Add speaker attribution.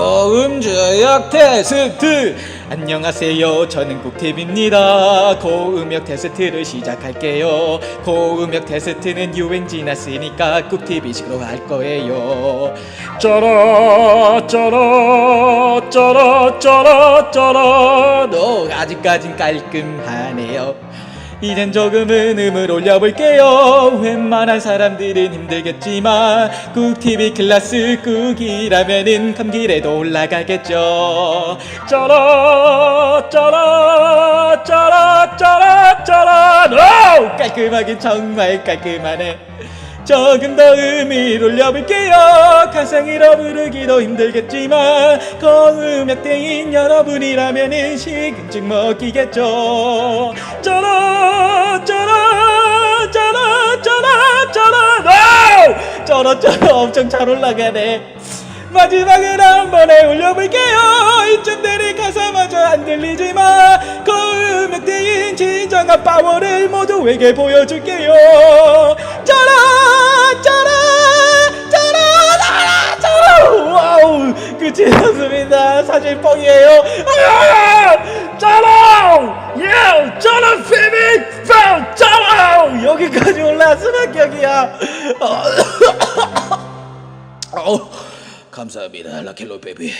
Speaker 1: 고음주역 테스트. 안녕하세요. 저는 국팁입니다. 고음역 테스트를 시작할게요. 고음역 테스트는 유행 지났으니까 국팁이식으로 할 거예요. 짜라 짜라 짜라 짜라 짜라 너 아직까진 깔끔하네요 이젠 조금은 음을 올려볼게요. 웬만한 사람들은 힘들겠지만 꾹TV 클래스 꾹이라면은 감길에도 올라가겠죠. 짜라 짜라 짜라 짜라 짜라. 오! 깔끔하게 정말 깔끔하네 조금 더 음을 올려볼게요. 가상으로 부르기도 힘들겠지만 고음역대인 여러분이라면 은 식은죽 먹기겠죠. 짜라 짜라 짜라 짜라 짜라 오! 짜라 짜라 엄청 잘 올라가네. 마지막으로 한 번에 올려볼게요. 이쯤되는 가사마저 안 들리지만 고음역대인 진정한 파워를 모두에게 보여줄게요. 짜라 났습니다. 사실 뻥이에요. 아! 짜라 예 짜라 피비 빵 짜라 여기까지 올라왔으면 합격이야 어, 감사합니다. 라켈로 베비